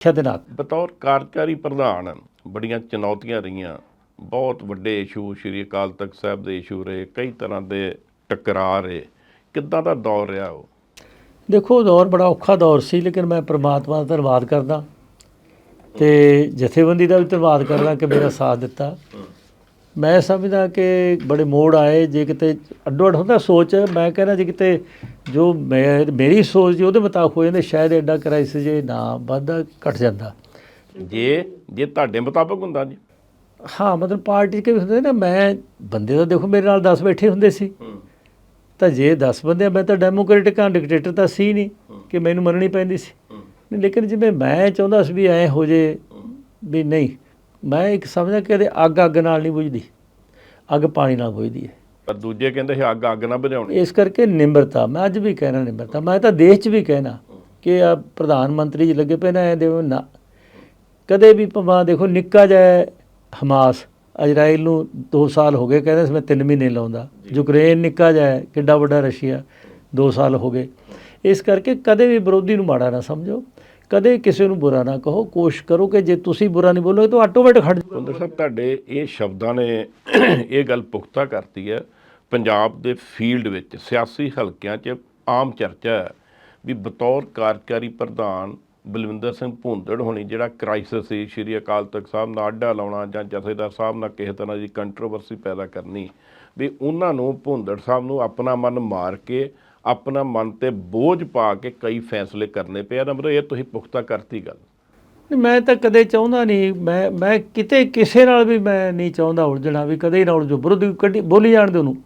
ਸਿੱਖਿਆ ਦੇ ਨਾਲ। ਬਤੌਰ ਕਾਰਜਕਾਰੀ ਪ੍ਰਧਾਨ ਬੜੀਆਂ ਚੁਣੌਤੀਆਂ ਰਹੀਆਂ। ਬਹੁਤ ਵੱਡੇ ਇਸ਼ੂ ਸ਼੍ਰੀ ਅਕਾਲ ਤਖਤ ਸਾਹਿਬ ਦੇ ਇਸ਼ੂ ਰਹੇ ਕਈ ਤਰ੍ਹਾਂ ਦੇ ਟਕਰਾਅ ਰਹੇ। ਕਿੱਦਾਂ ਦਾ ਦੌਰ ਰਿਹਾ ਉਹ? ਦੇਖੋ ਦੌਰ ਬੜਾ ਔਖਾ ਦੌਰ ਸੀ ਲੇਕਿਨ ਮੈਂ ਪ੍ਰਮਾਤਮਾ ਦਾ ਧੰਨਵਾਦ ਕਰਦਾ। ਤੇ ਜਥੇਬੰਦੀ ਦਾ ਵੀ ਧੰਨਵਾਦ ਕਰਦਾ ਕਿ ਮੇਰਾ ਸਾਥ ਦਿੱਤਾ। ਮੈਂ ਸਮਝਦਾ ਕਿ ਬੜੇ ਮੋੜ ਆਏ। ਜੇ ਕਿਤੇ ਅੱਡੋ ਅੱਡ ਹੁੰਦਾ ਸੋਚ ਮੈਂ ਕਹਿੰਦਾ ਜੇ ਕਿਤੇ ਜੋ ਮੇਰੀ ਸੋਚ ਜੀ ਉਹਦੇ ਮੁਤਾਬਕ ਹੋ ਜਾਂਦੇ ਸ਼ਾਇਦ ਐਡਾ ਕ੍ਰਾਈਸਿਸ ਜੇ ਨਾ ਵੱਧਦਾ ਘਟ ਜਾਂਦਾ। ਜੇ ਜੇ ਤੁਹਾਡੇ ਮੁਤਾਬਕ ਹੁੰਦਾ ਜੀ। ਹਾਂ ਮਤਲਬ ਪਾਰਟੀ ਕੇ ਵੀ ਹੁੰਦੇ ਨਾ ਮੈਂ ਬੰਦੇ ਤਾਂ ਦੇਖੋ ਮੇਰੇ ਨਾਲ 10 ਬੈਠੇ ਹੁੰਦੇ ਸੀ। ਤਾਂ ਜੇ 10 ਬੰਦੇ ਆ, ਮੈਂ ਤਾਂ ਡੈਮੋਕ੍ਰੈਟਿਕ ਹਾਂ ਡਿਕਟੇਟਰ ਤਾਂ ਸੀ ਨਹੀਂ ਕਿ ਮੈਨੂੰ ਮੰਨਣੀ ਪੈਂਦੀ ਸੀ। ਨਹੀਂ ਲੇਕਿਨ ਜਿਵੇਂ ਮੈਂ ਚਾਹੁੰਦਾ ਸੀ ਵੀ ਐ ਹੋ ਜੇ ਵੀ ਨਹੀਂ ਮੈਂ ਇੱਕ ਸਮਝਦਾ ਕਿ ਇਹਦੇ ਅੱਗ ਅੱਗ ਨਾਲ ਨਹੀਂ ਬੁਝਦੀ। ਅੱਗ ਪਾਣੀ ਨਾਲ ਬੁਝਦੀ ਹੈ। ਪਰ ਦੂਜੇ ਕਹਿੰਦੇ ਸੀ ਅੱਗ ਅੱਗ ਨਾ ਬੁਝਾਉਣੀ। ਇਸ ਕਰਕੇ ਨਿਮਰਤਾ ਮੈਂ ਅੱਜ ਵੀ ਕਹਿਣਾ ਨਿਮਰਤਾ। ਮੈਂ ਤਾਂ ਦੇਸ਼ 'ਚ ਵੀ ਕਹਿਣਾ ਕਿ ਆ ਪ੍ਰਧਾਨ ਮੰਤਰੀ ਜੀ ਲੱਗੇ ਪਏ ਨਾ ਇਹ ਦੇਵੋ ਨਾ। ਕਦੇ ਵੀ ਭਵਾ ਦੇਖੋ ਨਿੱਕਾ ਜਿਹਾ ਹਮਾਸ ਇਜ਼ਰਾਈਲ ਨੂੰ 2 ਸਾਲ ਹੋ ਗਏ ਕਹਿੰਦੇ ਸੀ ਮੈਂ 3 ਮਹੀਨੇ ਲਾਉਂਦਾ। ਯੂਕਰੇਨ ਨਿੱਕਾ ਜਿਹਾ ਕਿੱਡਾ ਵੱਡਾ ਰਸ਼ੀਆ 2 ਸਾਲ ਹੋ ਗਏ। ਇਸ ਕਰਕੇ ਕਦੇ ਵੀ ਵਿਰੋਧੀ ਨੂੰ ਮਾੜਾ ਨਾ ਸਮਝੋ। ਕਦੇ ਕਿਸੇ ਨੂੰ ਬੁਰਾ ਨਾ ਕਹੋ। ਕੋਸ਼ਿਸ਼ ਕਰੋ ਕਿ ਜੇ ਤੁਸੀਂ ਬੁਰਾ ਨਹੀਂ ਬੋਲੋਗੇ ਤਾਂ ਆਟੋਮੈਟਿਕ ਹਟ ਜਾਊਗਾ। ਸਾਹਿਬ ਤੁਹਾਡੇ ਇਹ ਸ਼ਬਦਾਂ ਨੇ ਇਹ ਗੱਲ ਪੁਖਤਾ ਕਰਤੀ ਹੈ। ਪੰਜਾਬ ਦੇ ਫੀਲਡ ਵਿੱਚ ਸਿਆਸੀ ਹਲਕਿਆਂ 'ਚ ਆਮ ਚਰਚਾ ਹੈ ਵੀ ਬਤੌਰ ਕਾਰਜਕਾਰੀ ਪ੍ਰਧਾਨ ਬਲਵਿੰਦਰ ਸਿੰਘ ਭੁੰਦੜ ਹੋਣੀ ਜਿਹੜਾ ਕ੍ਰਾਈਸਿਸ ਸੀ, ਸ਼੍ਰੀ ਅਕਾਲ ਤਖਤ ਸਾਹਿਬ ਨਾਲ ਅੱਡਾ ਲਾਉਣਾ ਜਾਂ ਜਥੇਦਾਰ ਸਾਹਿਬ ਨਾਲ ਕਿਸੇ ਤਰ੍ਹਾਂ ਦੀ ਕੰਟਰੋਵਰਸੀ ਪੈਦਾ ਕਰਨੀ, ਵੀ ਉਹਨਾਂ ਨੂੰ ਭੁੰਦੜ ਸਾਹਿਬ ਨੂੰ ਆਪਣਾ ਮਨ ਮਾਰ ਕੇ, ਆਪਣਾ ਮਨ ਤੇ ਬੋਝ ਪਾ ਕੇ ਕਈ ਫੈਸਲੇ ਕਰਨੇ ਪਏ ਇਹਦਾ ਮਤਲਬ ਇਹ ਤੁਸੀਂ ਪੁਖਤਾ ਕਰਤੀ ਗੱਲ। ਮੈਂ ਤਾਂ ਕਦੇ ਚਾਹੁੰਦਾ ਨਹੀਂ ਮੈਂ ਮੈਂ ਕਿਤੇ ਕਿਸੇ ਨਾਲ ਵੀ ਮੈਂ ਨਹੀਂ ਚਾਹੁੰਦਾ ਉਲਝਣਾ ਵੀ ਕਦੇ ਨਾ ਉਲਝੋ। ਵਿਰੋਧੀ ਕੱਢੀ ਬੋਲੀ ਜਾਣ ਦੇ ਉਹਨੂੰ।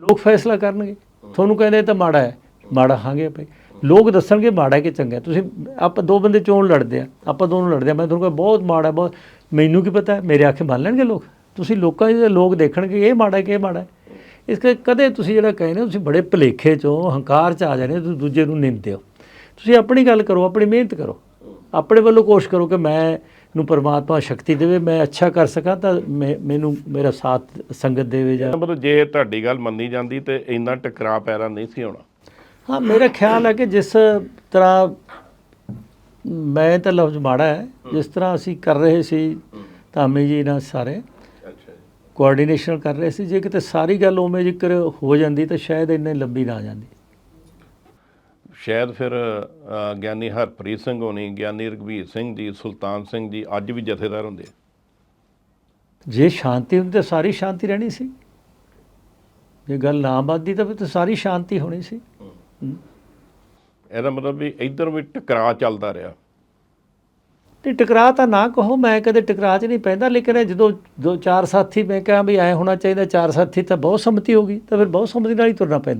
ਲੋਕ ਫੈਸਲਾ ਕਰਨਗੇ। ਤੁਹਾਨੂੰ ਕਹਿੰਦੇ ਇਹ ਤਾਂ ਮਾੜਾ ਹੈ ਮਾੜਾ ਹਾਂਗੇ ਭਾਈ ਲੋਕ ਦੱਸਣਗੇ ਮਾੜਾ ਕਿ ਚੰਗਾ। ਤੁਸੀਂ ਆਪਾਂ ਦੋ ਬੰਦੇ ਚੋਣ ਲੜਦੇ ਆ ਆਪਾਂ ਦੋਨੋਂ ਲੜਦੇ ਆ। ਮੈਂ ਤੁਹਾਨੂੰ ਕਹਿੰਦਾ ਬਹੁਤ ਮਾੜਾ ਬਹੁਤ ਮੈਨੂੰ ਕੀ ਪਤਾ ਮੇਰੇ ਆਖੇ ਮੰਨ ਲੈਣਗੇ ਲੋਕ? ਤੁਸੀਂ ਲੋਕਾਂ ਦੇ ਲੋਕ ਦੇਖਣਗੇ ਇਹ ਮਾੜਾ ਕਿ ਇਹ ਮਾੜਾ ਹੈ। ਇਸ ਕਰਕੇ ਕਦੇ ਤੁਸੀਂ ਜਿਹੜਾ ਕਹਿੰਦੇ ਤੁਸੀਂ ਬੜੇ ਭਲੇਖੇ ਚੋਂ ਹੰਕਾਰ ਚ ਆ ਜਾਂਦੇ ਤੁਸੀਂ ਦੂਜੇ ਨੂੰ ਨਿੰਦਦੇ ਹੋ। ਤੁਸੀਂ ਆਪਣੀ ਗੱਲ ਕਰੋ ਆਪਣੀ ਮਿਹਨਤ ਕਰੋ। ਆਪਣੇ ਵੱਲੋਂ ਕੋਸ਼ਿਸ਼ ਕਰੋ ਕਿ ਮੈਂ ਨੂੰ ਪਰਮਾਤਮਾ ਸ਼ਕਤੀ ਦੇਵੇ ਮੈਂ ਅੱਛਾ ਕਰ ਸਕਾਂ ਤਾਂ ਮੈਨੂੰ ਮੇਰਾ ਸਾਥ ਸੰਗਤ ਦੇਵੇ ਜਾਂ ਮਤਲਬ ਜੇ ਤੁਹਾਡੀ ਗੱਲ ਮੰਨੀ ਜਾਂਦੀ ਤੇ ਇੰਨਾ ਟਕਰਾਅ ਪੈਦਾ ਨਹੀਂ ਸੀ ਹੋਣਾ। ਹਾਂ ਮੇਰਾ ਖਿਆਲ ਹੈ ਕਿ ਜਿਸ ਤਰ੍ਹਾਂ ਮੈਂ ਤਾਂ ਲਫ਼ਜ਼ ਮਾੜਾ ਹੈ ਜਿਸ ਤਰ੍ਹਾਂ ਅਸੀਂ ਕਰ ਰਹੇ ਸੀ ਧਾਮੀ ਜੀ ਨਾਲ ਸਾਰੇ ਕੋਆਰਡੀਨੇਸ਼ਨ ਕਰ ਰਹੇ ਸੀ ਜੇ ਕਿਤੇ ਸਾਰੀ ਗੱਲ ਉਵੇਂ ਜ਼ਿਕਰ ਹੋ ਜਾਂਦੀ ਤਾਂ ਸ਼ਾਇਦ ਇੰਨੇ ਲੰਬੀ ਨਾ ਜਾਂਦੀ। ਸ਼ਾਇਦ ਫਿਰ ਗਿਆਨੀ ਹਰਪ੍ਰੀਤ ਸਿੰਘ ਹੋਣੀ ਗਿਆਨੀ ਰਘਵੀਰ ਸਿੰਘ ਜੀ ਸੁਲਤਾਨ ਸਿੰਘ ਜੀ ਅੱਜ ਵੀ ਜਥੇਦਾਰ ਹੁੰਦੇ ਜੇ ਸ਼ਾਂਤੀ ਹੁੰਦੀ ਤਾਂ ਸਾਰੀ ਸ਼ਾਂਤੀ ਰਹਿਣੀ ਸੀ। ਜੇ ਗੱਲ ਨਾ ਵੱਧਦੀ ਤਾਂ ਫਿਰ ਤਾਂ ਸਾਰੀ ਸ਼ਾਂਤੀ ਹੋਣੀ ਸੀ। ਇਹਦਾ ਮਤਲਬ ਵੀ ਇੱਧਰ ਵੀ ਟਕਰਾਅ ਚੱਲਦਾ ਰਿਹਾ। ਤੇ ਟਕਰਾਅ ਤਾਂ ਨਾ ਕਹੋ ਮੈਂ ਕਦੇ ਟਕਰਾਅ 'ਚ ਨਹੀਂ ਪੈਂਦਾ ਲੇਕਿਨ ਜਦੋਂ ਦੋ ਚਾਰ ਸਾਥੀ ਮੈਂ ਕਹਾਂ ਵੀ ਐ ਹੋਣਾ ਚਾਹੀਦਾ ਚਾਰ ਸਾਥੀ ਤਾਂ ਬਹੁਤ ਸੰਮਤੀ ਹੋ ਗਈ ਤਾਂ ਫਿਰ ਬਹੁਤ ਸੰਮਤੀ ਨਾਲ ਹੀ ਤੁਰਨਾ ਪੈਂਦਾ।